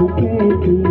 o que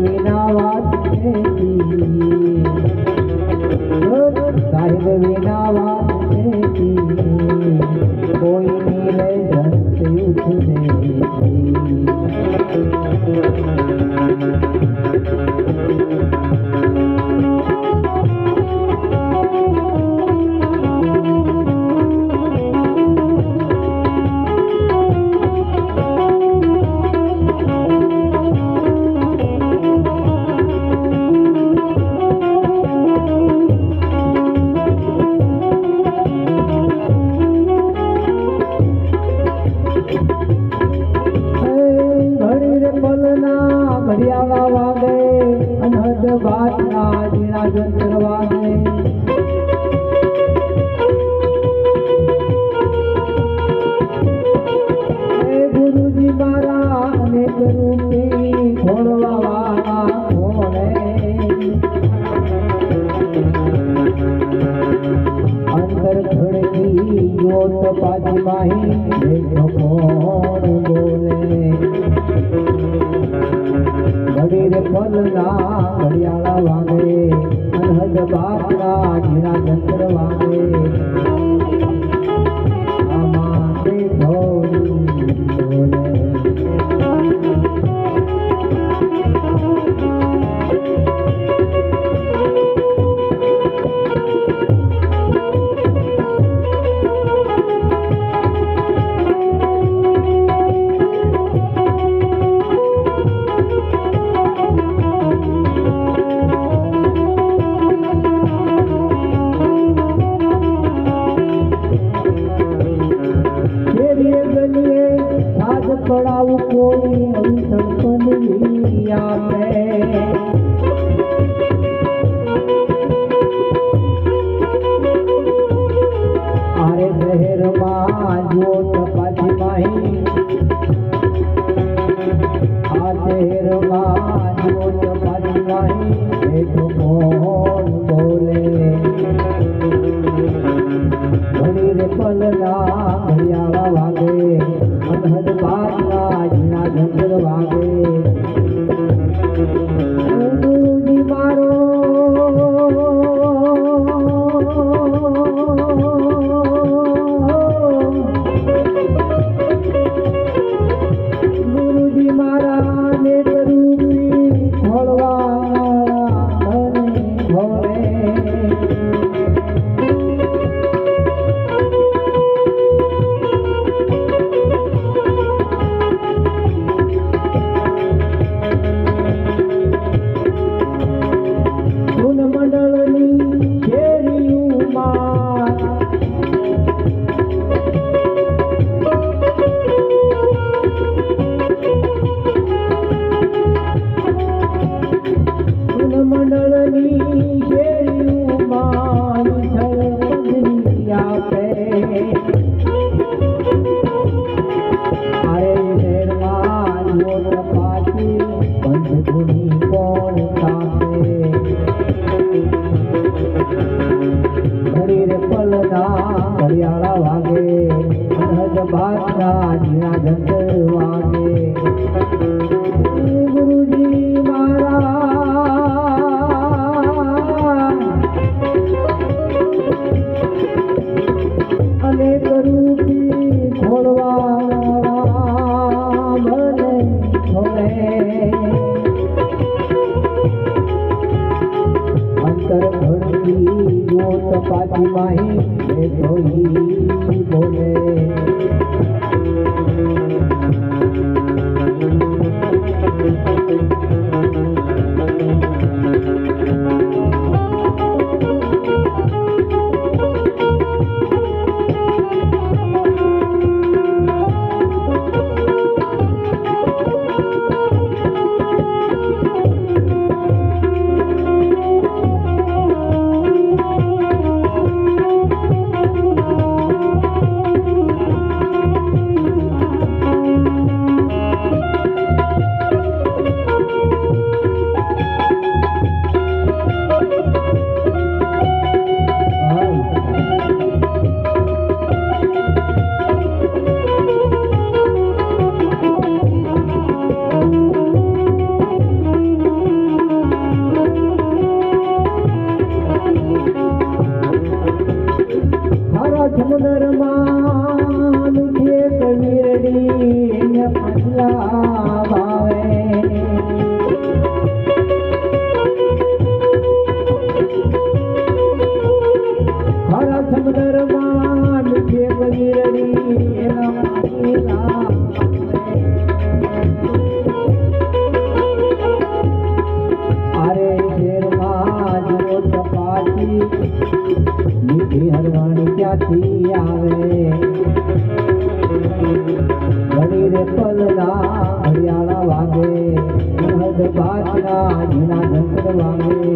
You know what? ફરિયાળા વાગે અનહદ બાતના જીણા જંતર વાગે ગુરુજી મારા અનેક રૂપી ખોળવા વાળા ખોળે અંતર ખડકી જોત પાછી માહી પલના ઘડિયાળ વાગે અનહદ બાપના ઘીરા ચંદ્ર વાગે Lord. વાસરા નિરાધન કરવાને ગુરુજી મારા અને पाए पाई पी રાગ દરબાન કે કવિરડી પદલા મારા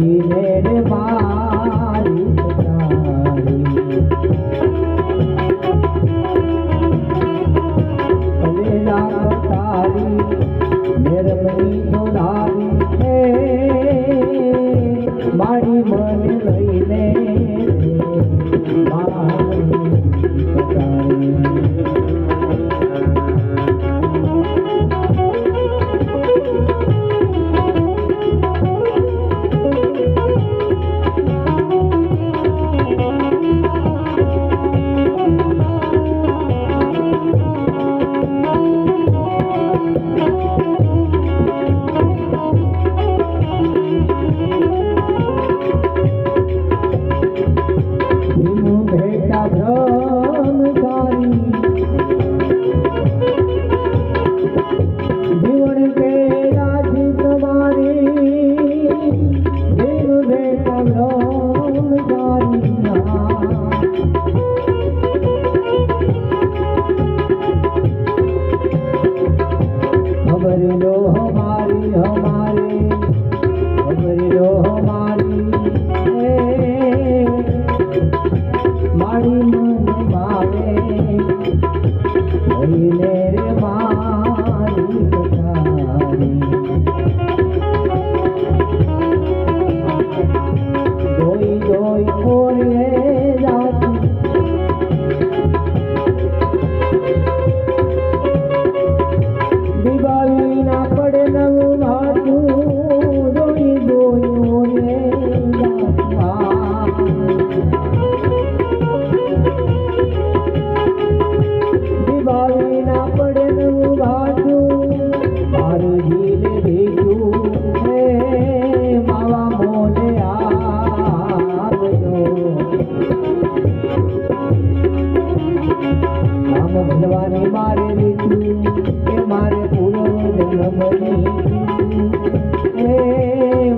மயிலே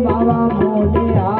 માવા મોને આવજો